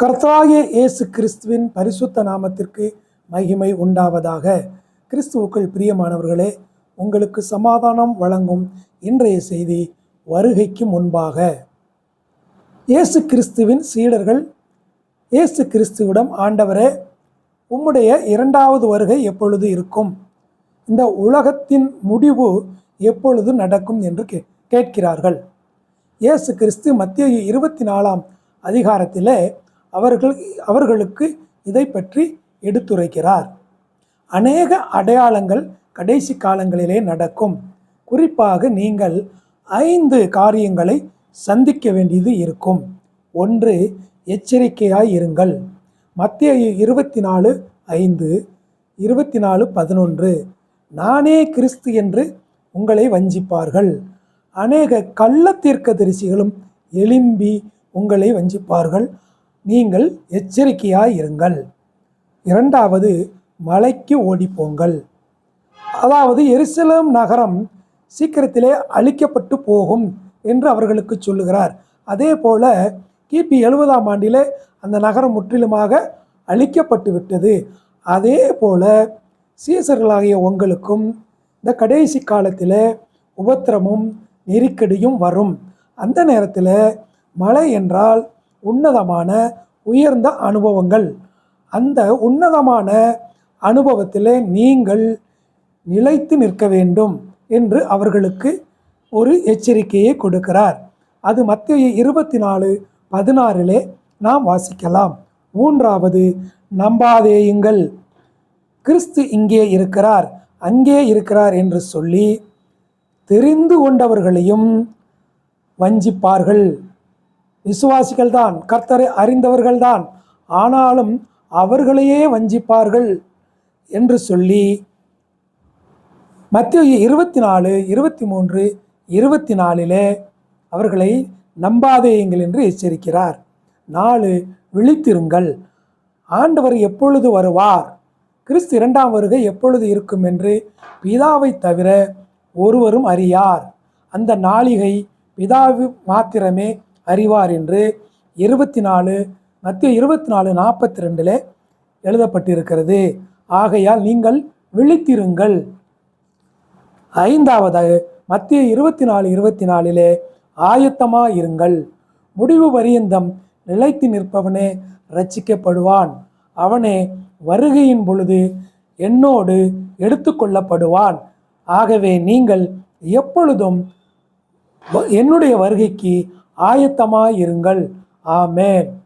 கர்த்தராகிய இயேசு கிறிஸ்துவின் பரிசுத்த நாமத்திற்கு மகிமை உண்டாவதாக. கிறிஸ்துவுக்குள் பிரியமானவர்களே உங்களுக்கு சமாதானம் வழங்கும் இன்றைய செய்தி வருகைக்கு முன்பாக. இயேசு கிறிஸ்துவின் சீடர்கள் இயேசு கிறிஸ்துவிடம் ஆண்டவரே உம்முடைய இரண்டாவது வருகை எப்பொழுது இருக்கும்? இந்த உலகத்தின் முடிவு எப்பொழுது நடக்கும்? என்று கே கேட்கிறார்கள். இயேசு கிறிஸ்து மத்திய இருபத்தி நாலாம் அதிகாரத்திலே அவர்கள் அவர்களுக்கு இதை பற்றி எடுத்துரைக்கிறார். அநேக அடையாளங்கள் கடைசி காலங்களிலே நடக்கும். குறிப்பாக நீங்கள் ஐந்து காரியங்களை சந்திக்க வேண்டியது இருக்கும். ஒன்று எச்சரிக்கையாய் இருங்கள். மத்திய இருபத்தி நாலு ஐந்து இருபத்தி நாலு பதினொன்று நானே கிறிஸ்து என்று உங்களை வஞ்சிப்பார்கள். அநேக கள்ள தீர்க்கதரிசிகளும் எழும்பி உங்களை வஞ்சிப்பார்கள். நீங்கள் எச்சரிக்கையாய் இருங்கள். இரண்டாவது மலைக்கு ஓடிப்போங்கள். அதாவது எருசலேம் நகரம் சீக்கிரத்திலே அழிக்கப்பட்டு போகும் என்று அவர்களுக்கு சொல்லுகிறார். அதே போல கிபி எழுபதாம் ஆண்டிலே அந்த நகரம் முற்றிலுமாக அழிக்கப்பட்டு விட்டது. அதே போல சீசர்களாகிய உங்களுக்கும் இந்த கடைசி காலத்தில் உபத்திரமும் நெருக்கடியும் வரும். அந்த நேரத்தில் மழை என்றால் உன்னதமான உயர்ந்த அனுபவங்கள். அந்த உன்னதமான அனுபவத்தில் நீங்கள் நிலைத்து நிற்க வேண்டும் என்று அவர்களுக்கு ஒரு எச்சரிக்கையை கொடுக்கிறார். அது மத்திய இருபத்தி நாலு பதினாறிலே நாம் வாசிக்கலாம். மூன்றாவது நம்பாதேயுங்கள் கிறிஸ்து இங்கே இருக்கிறார் அங்கே இருக்கிறார் என்று சொல்லி தெரிந்து கொண்டவர்களையும் வஞ்சிப்பார்கள். விசுவாசிகள்தான் கர்த்தரை அறிந்தவர்கள்தான். ஆனாலும் அவர்களையே வஞ்சிப்பார்கள் என்று சொல்லி மத்திய இருபத்தி நாலு இருபத்தி மூன்று இருபத்தி நாலிலே அவர்களை நம்பாதேயுங்கள் என்று எச்சரிக்கிறார். நாலு விழித்திருங்கள். ஆண்டவர் எப்பொழுது வருவார்? கிறிஸ்து இரண்டாம் வருகை எப்பொழுது இருக்கும் என்று பிதாவை தவிர ஒருவரும் அறியார். அந்த நாளிகை பிதாவு மாத்திரமே அறிவார் என்று இருபத்தி நாலு மத்திய இருபத்தி நாலு நாற்பத்தி ரெண்டில் எழுதப்பட்டிருக்கிறது. ஆகையால் நீங்கள் விழித்திருங்கள். ஐந்தாவது மத்திய இருபத்தி நாலு இருபத்தி நாலிலே ஆயத்தமாக இருங்கள் முடிவு பரியந்தம் நிலைத்து நிற்பவனே ரட்சிக்கப்படுவான். அவனே வருகையின் பொழுது என்னோடு எடுத்துக்கொள்ளப்படுவான். ஆகவே நீங்கள் எப்பொழுதும் என்னுடைய வருகைக்கு ஆயத்தமாயிருங்கள். ஆமேன்.